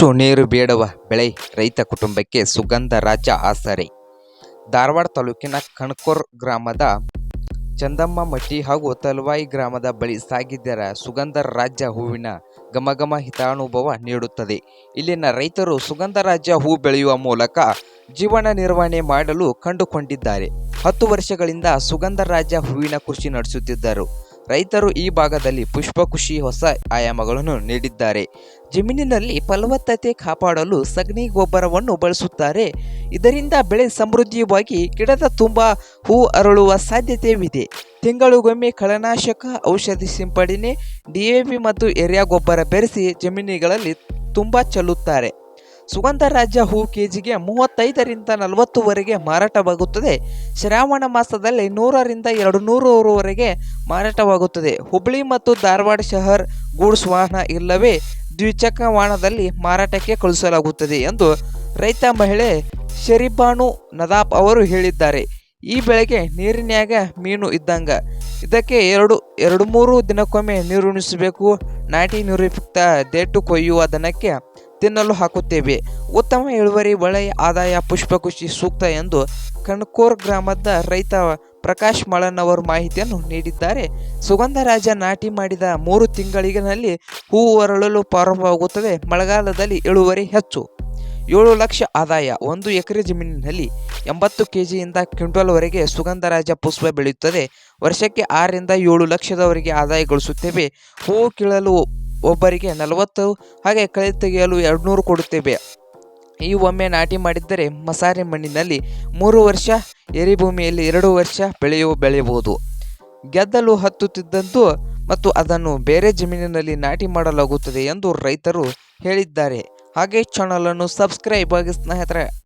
ಹೆಚ್ಚು ನೀರು ಬೇಡುವ ಬೆಳೆ ರೈತ ಕುಟುಂಬಕ್ಕೆ ಸುಗಂಧ ರಾಜ ಆಸರೆ. ಧಾರವಾಡ ತಾಲೂಕಿನ ಕಣ್ಕೋರ್ ಗ್ರಾಮದ ಚಂದಮ್ಮಮಟ್ಟಿ ಹಾಗೂ ತಲ್ವಾಯಿ ಗ್ರಾಮದ ಬಳಿ ಸಾಗಿದ್ದರ ಸುಗಂಧ ರಾಜ್ಯ ಹೂವಿನ ಗಮಗಮ ಹಿತಾನುಭವ ನೀಡುತ್ತದೆ. ಇಲ್ಲಿನ ರೈತರು ಸುಗಂಧ ರಾಜ್ಯ ಹೂ ಬೆಳೆಯುವ ಮೂಲಕ ಜೀವನ ನಿರ್ವಹಣೆ ಮಾಡಲು ಕಂಡುಕೊಂಡಿದ್ದಾರೆ. ಹತ್ತು ವರ್ಷಗಳಿಂದ ಸುಗಂಧ ರಾಜ್ಯ ಹೂವಿನ ಕೃಷಿ ನಡೆಸುತ್ತಿದ್ದರು. ರೈತರು ಈ ಭಾಗದಲ್ಲಿ ಪುಷ್ಪ ಕೃಷಿ ಹೊಸ ಆಯಾಮಗಳನ್ನು ನೀಡಿದ್ದಾರೆ. ಜಮೀನಿನಲ್ಲಿ ಫಲವತ್ತತೆ ಕಾಪಾಡಲು ಸಗಣಿ ಗೊಬ್ಬರವನ್ನು ಬಳಸುತ್ತಾರೆ. ಇದರಿಂದ ಬೆಳೆ ಸಮೃದ್ಧಿಯಾಗಿ ಗಿಡದ ತುಂಬ ಹೂ ಅರಳುವ ಸಾಧ್ಯತೆಯಿದೆ. ತಿಂಗಳಿಗೊಮ್ಮೆ ಕಳೆನಾಶಕ ಔಷಧಿ ಸಿಂಪಡಣೆ ಡಿಎಪಿ ಮತ್ತು ಎರಿಯಾ ಗೊಬ್ಬರ ಬೆರೆಸಿ ಜಮೀನುಗಳಲ್ಲಿ ತುಂಬ ಚೆಲ್ಲುತ್ತಾರೆ. ಸುಗಂಧ ರಾಜ್ಯ ಹೂ ಕೆಜಿಗೆ ಮೂವತ್ತೈದರಿಂದ ನಲವತ್ತುವರೆಗೆ ಮಾರಾಟವಾಗುತ್ತದೆ. ಶ್ರಾವಣ ಮಾಸದಲ್ಲಿ ನೂರರಿಂದ ಎರಡು ನೂರವರೆಗೆ ಮಾರಾಟವಾಗುತ್ತದೆ. ಹುಬ್ಬಳ್ಳಿ ಮತ್ತು ಧಾರವಾಡ ಶಹರ್ ಗೂಡ್ಸ್ ವಾಹನ ಇಲ್ಲವೇ ದ್ವಿಚಕ್ರ ವಾಹನದಲ್ಲಿ ಮಾರಾಟಕ್ಕೆ ಕಳುಹಿಸಲಾಗುತ್ತದೆ ಎಂದು ರೈತ ಮಹಿಳೆ ಶರೀಬಾನು ನದಾಬ್ ಅವರು ಹೇಳಿದ್ದಾರೆ. ಈ ಬೆಳೆಗೆ ನೀರಿನ್ಯಾಗ ಮೀನು ಇದ್ದಂಗ. ಇದಕ್ಕೆ ಎರಡು ಎರಡು ಮೂರು ದಿನಕ್ಕೊಮ್ಮೆ ನೀರುಣಿಸಬೇಕು. ನಾಟಿ ನೀರು ದೇಟು ಕೊಯ್ಯುವ ದನಕ್ಕೆ ತಿನ್ನಲು ಹಾಕುತ್ತೇವೆ. ಉತ್ತಮ ಇಳುವರಿ, ಒಳ್ಳೆಯ ಆದಾಯ, ಪುಷ್ಪಕೃಷಿ ಸೂಕ್ತ ಎಂದು ಕಣ್ಕೋರ್ ಗ್ರಾಮದ ರೈತ ಪ್ರಕಾಶ್ ಮಳನ್ ಮಾಹಿತಿಯನ್ನು ನೀಡಿದ್ದಾರೆ. ಸುಗಂಧರಾಜ ನಾಟಿ ಮಾಡಿದ ಮೂರು ತಿಂಗಳಿನಲ್ಲಿ ಹೂವು ಅರಳಲು ಪ್ರಾರಂಭವಾಗುತ್ತದೆ. ಮಳೆಗಾಲದಲ್ಲಿ ಇಳುವರಿ ಹೆಚ್ಚು. ಏಳು ಲಕ್ಷ ಆದಾಯ, ಒಂದು ಎಕರೆ ಜಮೀನಿನಲ್ಲಿ ಎಂಬತ್ತು ಕೆ ಜಿಯಿಂದ ಕ್ವಿಂಟಲ್ವರೆಗೆ ಸುಗಂಧರಾಜ ಪುಷ್ಪ ಬೆಳೆಯುತ್ತದೆ. ವರ್ಷಕ್ಕೆ ಆರರಿಂದ ಏಳು ಲಕ್ಷದವರೆಗೆ ಆದಾಯ ಗಳಿಸುತ್ತೇವೆ. ಹೂವು ಕೀಳಲು ಒಬ್ಬರಿಗೆ ನಲವತ್ತು ಹಾಗೆ ಕಳೆ ತೆಗೆಯಲು ಎರಡುನೂರು ಕೊಡುತ್ತೇವೆ. ಈ ಒಮ್ಮೆ ನಾಟಿ ಮಾಡಿದ್ದರೆ ಮಸಾರೆ ಮಣ್ಣಿನಲ್ಲಿ ಮೂರು ವರ್ಷ, ಎರಿಭೂಮಿಯಲ್ಲಿ ಎರಡು ವರ್ಷ ಬೆಳೆಯುವ ಬೆಳೆಯಬಹುದು. ಗೆದ್ದಲು ಹತ್ತುತ್ತಿದ್ದಂತೂ ಮತ್ತು ಅದನ್ನು ಬೇರೆ ಜಮೀನಿನಲ್ಲಿ ನಾಟಿ ಮಾಡಲಾಗುತ್ತದೆ ಎಂದು ರೈತರು ಹೇಳಿದ್ದಾರೆ. ಹಾಗೆ ಚಾನಲನ್ನು ಸಬ್ಸ್ಕ್ರೈಬ್ ಆಗಿ ಸ್ನೇಹಿತರೆ.